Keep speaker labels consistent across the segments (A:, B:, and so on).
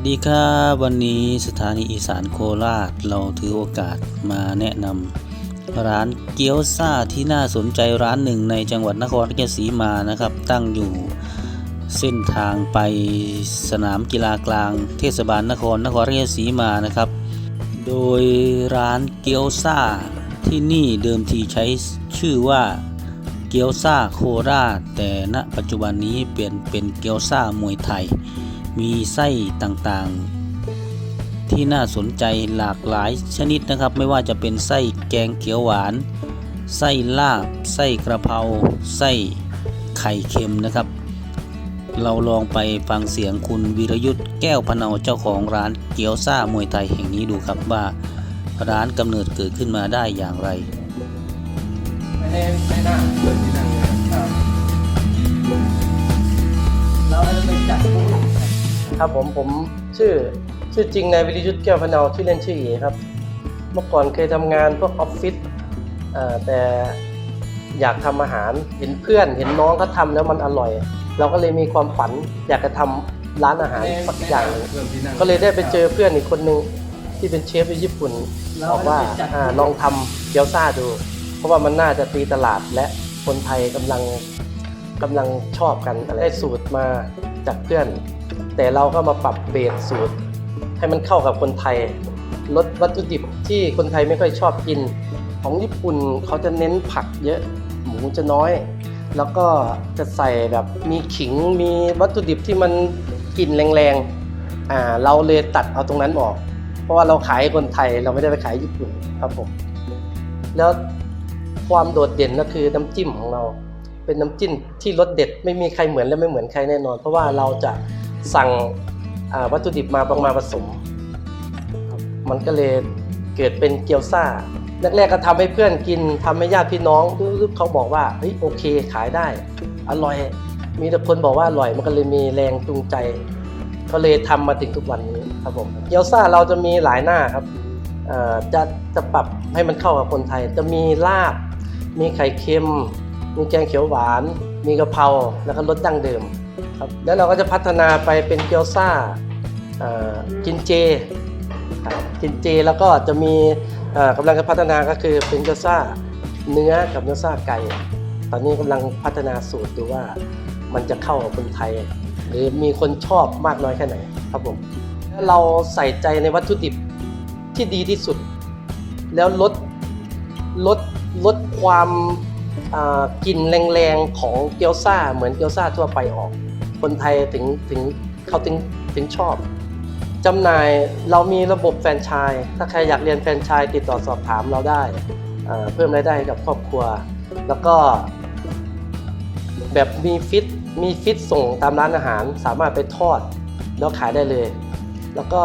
A: วัสดีครับวันนี้สถานีอีสานโคราชเราถือโอกาสมาแนะนำร้านเกี๊ยวซ่าที่น่าสนใจร้านหนึ่งในจังหวัดนครราชสีมานะครับ ตั้งอยู่เส้นทางไปสนามกีฬากลาง เทศบาลนครนครราชสีมานะครับ โดยร้านเกี๊ยวซ่าที่นี่เดิมทีใช้ชื่อว่าเกี๊ยวซ่าโคราชแต่ณปัจจุบันนี้เปลี่ยนเป็นเกี๊ยวซ่ามวยไทย มีไส้ต่างๆ ที่น่าสนใจหลากหลายชนิดนะครับ ไม่ว่าจะเป็นไส้แกงเขียวหวาน ไส้ลาบ ไส้กระเพราไส้ไข่เค็มนะครับ เราลองไปฟังเสียงคุณวีรยุทธ์แก้วพเนาเจ้าของร้านเกี๊ยวซ่ามวยไทยแห่งนี้ดูครับว่าร้านกำเนิดเกิดขึ้นมาได้อย่างไร
B: ไม่ได้ไม่น่าเกิดที่นั่นเลยครับ ครับผมผมชื่อชื่อจริงนายวิริยุทธ์แก้วพะเนาชื่อเล่นชื่อเอครับ เมื่อก่อนเคยทำงานพวกออฟฟิศเอ่อแต่อยากทำอาหารเห็นเพื่อน เห็นน้องเขาทำแล้วมันอร่อย เราก็เลยมีความฝันอยากจะทำร้านอาหารสักอย่างหนึ่งก็เลยได้ไปเจอเพื่อนอีกคนนึงที่เป็นเชฟที่ญี่ปุ่นบอกว่าอาลองทำเกี๊ยวซ่าดู เพราะว่ามันน่าจะตีตลาดและคนไทยกำลังกำลังชอบกันได้สูตรมาจากเพื่อน แต่เราก็มาปรับเบสสูตร ให้มันเข้ากับคนไทยลดวัตถุดิบที่คนไทยไม่ค่อยชอบกิน ของญี่ปุ่นเขาจะเน้นผักเยอะหมูจะน้อย แล้วก็จะใส่แบบมีขิงมีวัตถุดิบที่มันกลิ่นแรงๆอ่าเราเลยตัดเอาตรงนั้นออก เพราะว่าเราขายคนไทยเราไม่ได้ไปขายญี่ปุ่นครับผมแล้วความโดดเด่นก็คือน้ำจิ้มของเรา เป็นน้ำจิ้มที่รสเด็ดไม่มีใครเหมือนและไม่เหมือนใครแน่นอน เพราะว่าเราจะ สั่งวัตถุดิบมาบางมาผสม มันก็เลยเกิดเป็นเกี๊ยวซ่าแรกๆก็ทำให้เพื่อนกินทำให้ญาติพี่น้องเขาบอกว่าเฮ้ยโอเคขายได้ อร่อย มีแต่คนบอกว่าอร่อยมันก็เลยมีแรงจูงใจ ก็เลยทำมาถึงทุกวันนี้ครับผมเกี๊ยวซ่าเราจะมีหลายหน้าครับจะจะปรับให้มันเข้ากับคนไทย จะมีลาบ มีไข่เค็ม มีแกงเขียวหวาน มีกะเพราแล้วก็รสดั้งเดิม ครับแล้วเราก็จะพัฒนาไปเป็นเกี๊ยวซ่ากินเจครับกินเจแล้วก็จะมีเอ่อกำลังจะพัฒนาก็คือเป็นเกี๊ยวซ่าเนื้อกับเกี๊ยวซ่าไก่ ตอนนี้กำลังพัฒนาสูตรดูว่ามันจะเข้ากับคนไทย หรือมีคนชอบมากน้อยแค่ไหนครับผมถ้าเราใส่ใจในวัตถุดิบที่ดีที่สุด แล้วลดลดลดความกลิ่นแรงๆของเกี๊ยวซ่าเหมือนเกี๊ยวซ่าทั่วไปออก คนไทยถึงถึงเขาถึงถึงชอบจำหน่ายเรามีระบบแฟรนไชส์ถ้าใครอยากเรียนแฟรนไชส์ติดต่อสอบถามเราได้ เพิ่มรายได้ให้กับครอบครัว แล้วก็ แบบมีฟิตมีฟิตส่งตามร้านอาหาร สามารถไปทอดแล้วขายได้เลย แล้วก็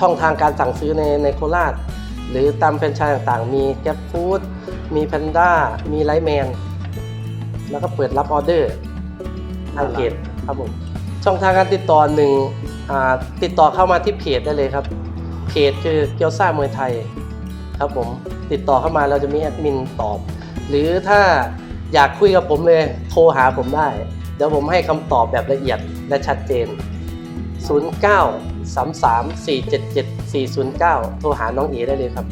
B: ช่องทางการสั่งซื้อในในโคราช หรือตามแฟรนไชส์ต่างๆ มีแก p ฟู้ดมีแพนด้ามีไลท์แมนแล้วก็เปิดรับออเดอร์ทางเพจ ครับผมช่องทางการติดต่อหนึ่งติดต่อเข้ามาที่เพจได้เลยครับ เพจคือเกียวซ่ามวยไทยครับผมติดต่อเข้ามาเราจะมีแอดมินตอบ หรือถ้าอยากคุยกับผมเลยโทรหาผมได้ เดี๋ยวผมให้คำตอบแบบละเอียดและชัดเจน 09 33 477 409 โทรหาน้องเอได้เลยครับ